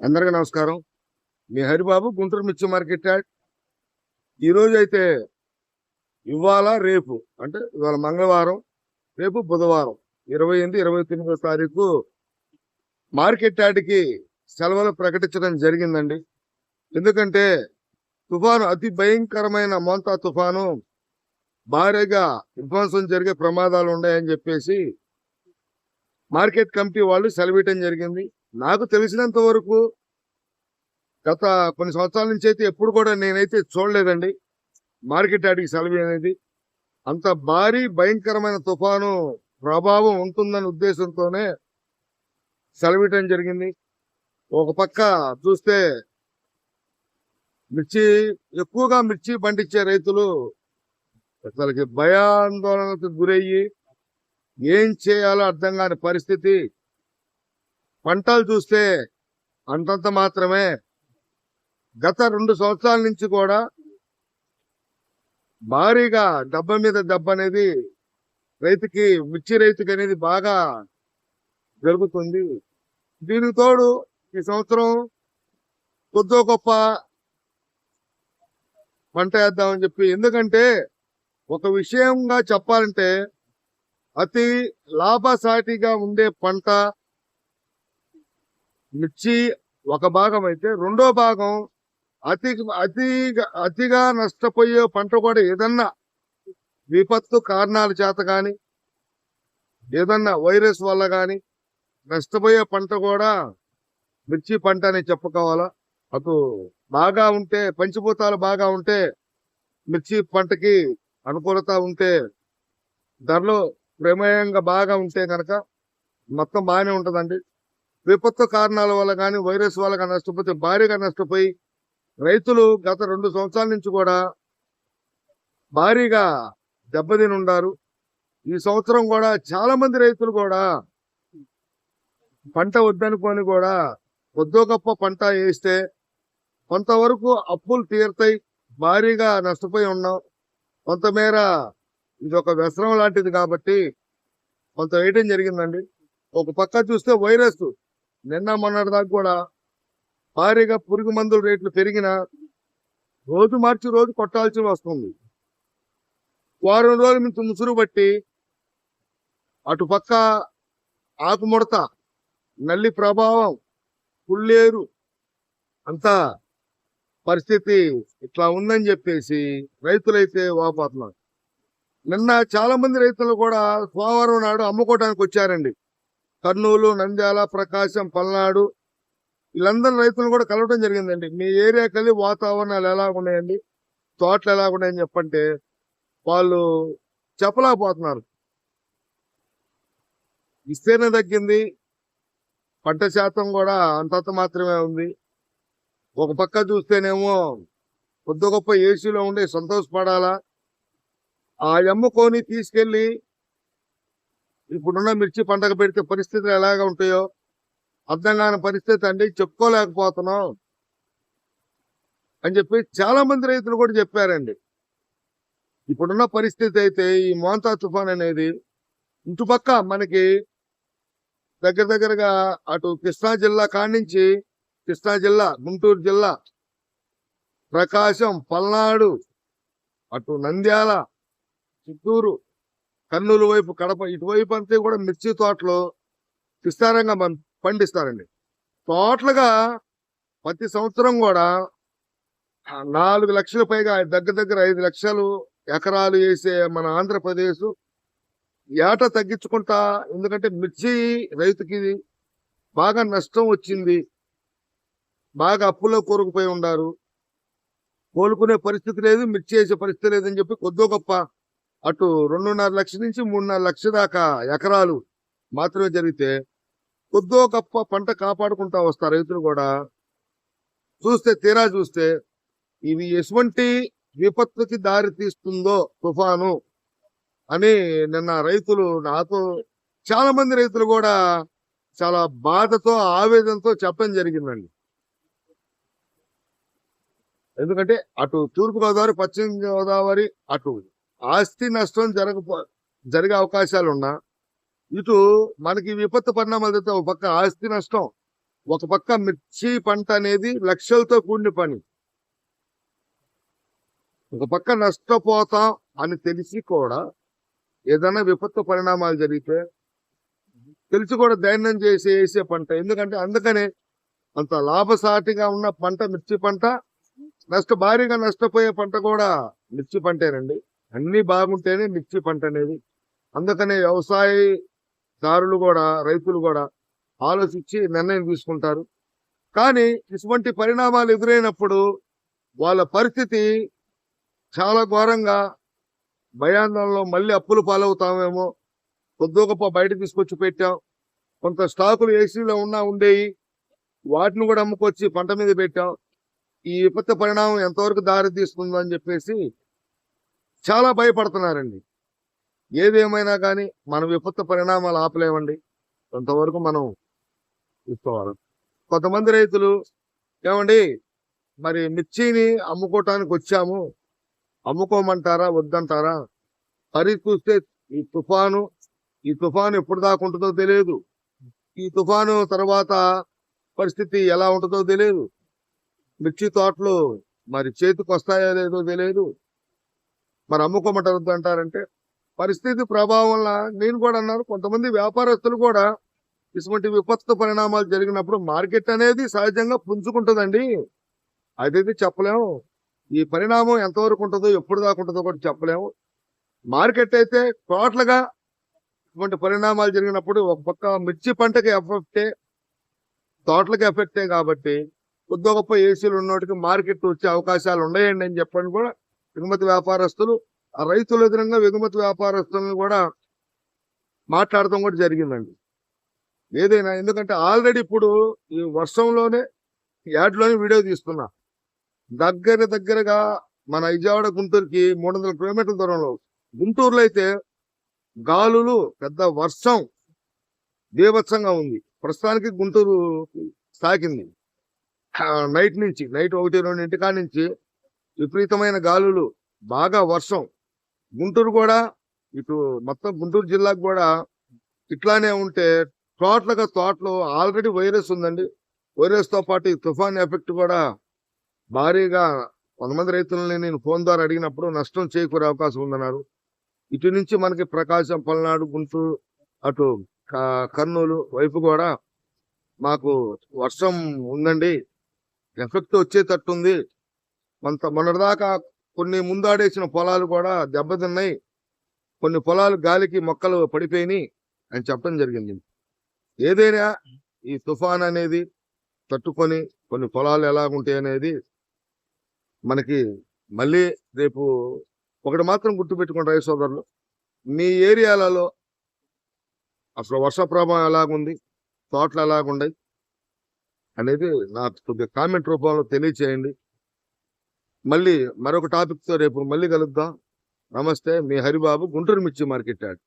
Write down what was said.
అందరికీ నమస్కారం. మీ హరిబాబు గుంటూరు మిర్చి మార్కెట్ యాడ్. ఈరోజు అయితే ఇవాళ రేపు అంటే ఇవాళ మంగళవారం రేపు బుధవారం ఇరవై ఎనిమిది ఇరవై తొమ్మిదో తారీఖు మార్కెట్ యాడ్కి సెలవులు ప్రకటించడం జరిగిందండి. ఎందుకంటే తుఫాను అతి భయంకరమైన మోంతా తుఫాను భారీగా విధ్వంసం జరిగే ప్రమాదాలు ఉన్నాయని చెప్పేసి మార్కెట్ కమిటీ వాళ్ళు సెలవియటం జరిగింది. నాకు తెలిసినంత వరకు గత కొన్ని సంవత్సరాల నుంచి అయితే ఎప్పుడు కూడా నేనైతే చూడలేదండి. మార్కెట్ యార్డ్కి సెలవు అనేది. అంత భారీ భయంకరమైన తుఫాను ప్రభావం ఉంటుందనే ఉద్దేశంతోనే సెలవిటం జరిగింది. ఒక పక్క చూస్తే మిర్చి ఎక్కువగా మిర్చి పండించే రైతులు అసలుకి భయాందోళనకు గురయ్యి ఏం చేయాలో అర్థం కాని పరిస్థితి పంటలు చూస్తే అంతంత మాత్రమే గత రెండు సంవత్సరాల నుంచి కూడా భారీగా దెబ్బ మీద దెబ్బ అనేది రైతుకి మిర్చి రైతుకి అనేది బాగా జరుగుతుంది. దీనికి తోడు ఈ సంవత్సరం కొద్దో గొప్ప పంట వేద్దామని చెప్పి ఎందుకంటే ఒక విషయంగా చెప్పాలంటే అతి లాభసాటిగా ఉండే పంట మిర్చి ఒక భాగం అయితే రెండో భాగం అతి అతిగా అతిగా నష్టపోయే పంట కూడా ఏదన్నా విపత్తు కారణాల చేత కానీ ఏదన్నా వైరస్ వల్ల కానీ నష్టపోయే పంట కూడా మిర్చి పంట అని చెప్పుకోవాలా? అటు బాగా ఉంటే పంచిభూతాలు బాగా ఉంటే మిర్చి పంటకి అనుకూలత ఉంటే ధరలు ప్రమేయంగా బాగా ఉంటే కనుక మొత్తం బాగానే ఉంటుందండి. విపత్తు కారణాల వల్ల కానీ వైరస్ వల్ల కానీ నష్టపోతే భారీగా నష్టపోయి రైతులు గత రెండు సంవత్సరాల నుంచి కూడా భారీగా దెబ్బతిని ఉన్నారు. ఈ సంవత్సరం కూడా చాలా మంది రైతులు కూడా పంట వద్దనుకొని కూడా కొద్దో గొప్ప పంట వేస్తే కొంతవరకు అప్పులు తీరుతాయి భారీగా నష్టపోయి ఉన్నాం. కొంతమేర ఇది ఒక వ్యసనం లాంటిది కాబట్టి కొంత వేయటం జరిగిందండి. ఒక పక్క చూస్తే వైరస్ నిన్న మొన్నటి దాకా కూడా భారీగా పురుగు మందుల రేట్లు పెరిగిన రోజు మార్చి రోజు కొట్టాల్సి వస్తుంది. వారం రోజుల నుంచి ముసురు బట్టి అటుపక్క ఆకుముడత నల్లి ప్రభావం పుల్లేరు అంతా పరిస్థితి ఇట్లా ఉందని చెప్పేసి రైతులైతే వాపోతున్నారు. నిన్న చాలా మంది రైతులు కూడా సోమవారం నాడు అమ్ముకోవడానికి వచ్చారండి. కర్నూలు నంద్యాల ప్రకాశం పల్నాడు వీళ్ళందరూ రైతులు కూడా కలవడం జరిగిందండి. మీ ఏరియాకి వెళ్ళి వాతావరణాలు ఎలా ఉన్నాయండి? తోటలు ఎలా ఉన్నాయని చెప్పంటే వాళ్ళు చెప్పలేకపోతున్నారు. విస్తీర్ణ తగ్గింది. పంట శాతం కూడా అంతంత మాత్రమే ఉంది. ఒక పక్క చూస్తేనేమో కొద్ది గొప్ప ఏసీలో ఉండే సంతోషపడాలా? ఆ ఎమ్ముకొని తీసుకెళ్ళి ఇప్పుడున్న మిర్చి పంటకు పెడితే పరిస్థితులు ఎలాగ ఉంటాయో అర్థం కాని పరిస్థితి అండి. చెప్పుకోలేకపోతున్నాం అని చెప్పి చాలా మంది రైతులు కూడా చెప్పారండి. ఇప్పుడున్న పరిస్థితి అయితే ఈ మోంతా తుఫాన్ అనేది ఇటుపక్క మనకి దగ్గర దగ్గరగా అటు కృష్ణా జిల్లా కానించి కృష్ణా జిల్లా గుంటూరు జిల్లా ప్రకాశం పల్నాడు అటు నంద్యాల చిత్తూరు కర్నూలు వైపు కడప ఇటువైపు అంతా కూడా మిర్చి తోటలు విస్తారంగా పండిస్తారండి. తోటలుగా ప్రతి సంవత్సరం కూడా నాలుగు లక్షల పైగా దగ్గర దగ్గర ఐదు లక్షలు ఎకరాలు వేసే మన ఆంధ్రప్రదేశ్ ఏట తగ్గించుకుంటా ఎందుకంటే మిర్చి రైతుకి బాగా నష్టం వచ్చింది. బాగా అప్పులో కూరుకుపోయి ఉన్నారు. కోలుకునే పరిస్థితి లేదు మిర్చి వేసే పరిస్థితి లేదని చెప్పి కొద్దో గొప్ప అటు రెండున్నర లక్షల నుంచి మూడున్నర లక్షల దాకా ఎకరాలు మాత్రమే జరిగితే కొద్దో గొప్ప పంట కాపాడుకుంటా వస్తారు రైతులు కూడా. చూస్తే తీరా చూస్తే ఇవి ఎటువంటి విపత్తుకి దారి తీస్తుందో తుఫాను అని నిన్న రైతులు నాతో చాలా మంది రైతులు కూడా చాలా బాధతో ఆవేదనతో చెప్పడం జరిగిందండి. ఎందుకంటే అటు తూర్పుగోదావరి పశ్చిమ గోదావరి అటు ఆస్తి నష్టం జరగ జరిగే అవకాశాలు ఉన్నా ఇటు మనకి విపత్తు పరిణామాలు జరుగుతాయి ఒక పక్క ఆస్తి నష్టం ఒక పక్క మిర్చి పంట అనేది లక్షలతో కూడిన పని. ఒక పక్క నష్టపోతాం అని తెలిసి కూడా ఏదైనా విపత్తు పరిణామాలు జరిగితే తెలిసి కూడా దైన్యం చేసి వేసే పంట. ఎందుకంటే అందుకనే అంత లాభసాటిగా ఉన్న పంట మిర్చి పంట నష్ట భారీగా నష్టపోయే పంట కూడా మిర్చి పంటేనండి. అన్ని బాగుంటేనే మిర్చి పంట అనేది. అందుకనే వ్యవసాయదారులు కూడా రైతులు కూడా ఆలోచించి నిర్ణయం తీసుకుంటారు. కానీ ఇటువంటి పరిణామాలు ఎదురైనప్పుడు వాళ్ళ పరిస్థితి చాలా ఘోరంగా భయాందోళనలో మళ్ళీ అప్పులు పాలవుతామేమో. కొద్దో గొప్ప బయట తీసుకొచ్చి పెట్టాం. కొంత స్టాకులు ఏసీలో ఉన్నా ఉండేవి వాటిని కూడా అమ్ముకొచ్చి పంట మీద పెట్టాం. ఈ విపత్తు పరిణామం ఎంతవరకు దారి తీస్తుందని చెప్పేసి చాలా భయపడుతున్నారండి. ఏదేమైనా కానీ మన విపత్తు పరిణామాలు ఆపలేమండి. కొంతవరకు మనం చూసుకోవాలి. కొంతమంది రైతులు ఏమండి మరి మిర్చిని అమ్ముకోవటానికి వచ్చాము. అమ్ముకోమంటారా వద్దంటారా? పరి చూస్తే ఈ తుఫాను ఈ తుఫాను ఎప్పుడు దాకా ఉంటుందో తెలియదు. ఈ తుఫాను తర్వాత పరిస్థితి ఎలా ఉంటుందో తెలియదు. మిర్చి తోటలు మరి చేతికి వస్తాయో లేదో తెలియదు. మరి అమ్ముకోమంటారు అంటారంటే పరిస్థితి ప్రభావం వల్ల నేను కూడా అన్నారు కొంతమంది వ్యాపారస్తులు కూడా ఇటువంటి విపత్తు పరిణామాలు జరిగినప్పుడు మార్కెట్ అనేది సహజంగా పుంజుకుంటుందండి. అదైతే చెప్పలేము ఈ పరిణామం ఎంతవరకు ఉంటుందో ఎప్పుడు దాకా ఉంటుందో కూడా చెప్పలేము మార్కెట్ అయితే టోటల్గా ఇటువంటి పరిణామాలు జరిగినప్పుడు ఒక పక్క మిర్చి పంటకి ఎఫెక్టే తోటలకి ఎఫెక్టే కాబట్టి కొద్ది గొప్ప ఏసీలు ఉన్నోటికి మార్కెట్ వచ్చే అవకాశాలు ఉన్నాయండి అని చెప్పండి కూడా ఎగుమతి వ్యాపారస్తులు ఆ రైతుల ఎదురంగా ఎగుమతి వ్యాపారస్తులను కూడా మాట్లాడటం కూడా జరిగిందండి. ఏదైనా ఎందుకంటే ఆల్రెడీ ఇప్పుడు ఈ వర్షంలోనే యాడ్లోనే వీడియో తీస్తున్నా. దగ్గర దగ్గరగా మన విజయవాడ గుంటూరుకి మూడు వందల కిలోమీటర్ల దూరంలో గుంటూరులో అయితే గాలులు పెద్ద వర్షం దేవత్సంగా ఉంది. ప్రస్తుతానికి గుంటూరు తాకింది నైట్ నుంచి నైట్ ఒకటి రెండింటి కాడ నుంచి విపరీతమైన గాలులు బాగా వర్షం. గుంటూరు కూడా ఇటు మొత్తం గుంటూరు జిల్లాకు కూడా ఇట్లానే ఉంటే తోటలుగా తోటలో ఆల్రెడీ వైరస్ ఉందండి. వైరస్తో పాటు ఈ తుఫాన్ ఎఫెక్ట్ కూడా భారీగా కొంతమంది రైతులని నేను ఫోన్ ద్వారా అడిగినప్పుడు నష్టం చేకూరే అవకాశం ఉందన్నారు. ఇటు నుంచి మనకి ప్రకాశం పల్నాడు గుంటూరు అటు క- కర్నూలు వైపు కూడా మాకు వర్షం ఉందండి. ఎఫెక్ట్ వచ్చేటట్టుంది. కొంత మొన్నటిదాకా కొన్ని ముందాడేసిన పొలాలు కూడా దెబ్బతిన్నాయి. కొన్ని పొలాలు గాలికి మొక్కలు పడిపోయినాయి అని చెప్పడం జరిగింది. ఏదైనా ఈ తుఫాన్ అనేది తట్టుకొని కొన్ని పొలాలు ఎలా ఉంటాయి అనేది మనకి మళ్ళీ రేపు ఒకటి మాత్రం గుర్తుపెట్టుకోండి రైతు సోదరులు. మీ ఏరియాలలో అసలు వర్ష ప్రభావం ఎలాగుంది? తోటలు ఎలాగున్నాయి అనేది నాకు కొద్దిగా కామెంట్ రూపంలో తెలియచేయండి. మళ్ళీ మరొక టాపిక్తో రేపు మళ్ళీ కలుద్దాం. నమస్తే మీ హరిబాబు గుంటూరు మిర్చి మార్కెట్ యాడ్.